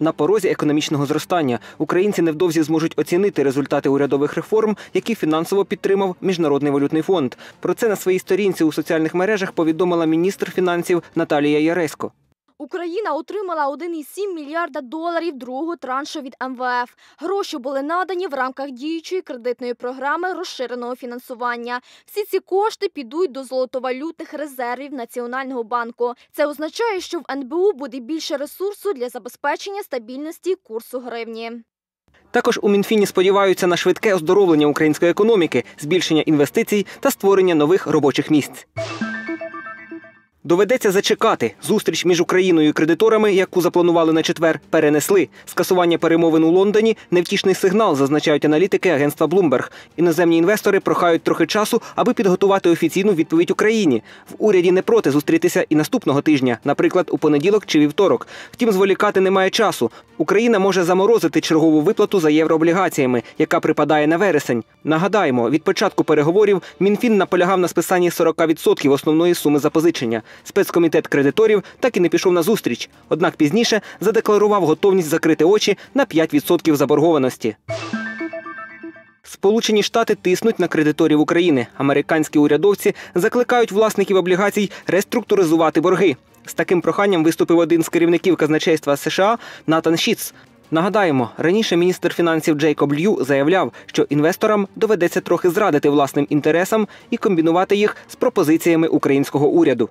на порозі економічного зростання. Українці невдовзі зможуть оцінити результати урядових реформ, які фінансово підтримав Міжнародний валютний фонд. Про це на своїй сторінці у соціальних мережах повідомила міністр фінансів Наталія Яресько. Україна отримала 1,7 мільярда доларів другого траншу від МВФ. Гроші були надані в рамках діючої кредитної програми розширеного фінансування. Всі ці кошти підуть до золотовалютних резервів Національного банку. Це означає, що в НБУ буде більше ресурсу для забезпечення стабільності курсу гривні. Також у Мінфіні сподіваються на швидке оздоровлення української економіки, збільшення інвестицій та створення нових робочих місць. Доведеться зачекати. Зустріч між Україною і кредиторами, яку запланували на четвер, перенесли. Скасування перемовин у Лондоні невтішний сигнал, зазначають аналітики агентства Bloomberg. Іноземні інвестори прохають трохи часу, аби підготувати офіційну відповідь Україні. В уряді не проти зустрітися і наступного тижня, наприклад, у понеділок чи вівторок. Втім, зволікати немає часу. Україна може заморозити чергову виплату за єврооблігаціями, яка припадає на вересень. Нагадаємо, від початку переговорів Мінфін наполягав на списанні 40% основної суми запозичення. Спецкомітет кредиторів так і не пішов на зустріч. Однак пізніше задекларував готовність закрити очі на 5% заборгованості. Сполучені Штати тиснуть на кредиторів України. Американські урядовці закликають власників облігацій реструктуризувати борги. З таким проханням виступив один з керівників казначейства США Натан Шіц. Нагадаємо, раніше міністр фінансів Джейкоб Лью заявляв, що інвесторам доведеться трохи зрадити власним інтересам і комбінувати їх з пропозиціями українського уряду.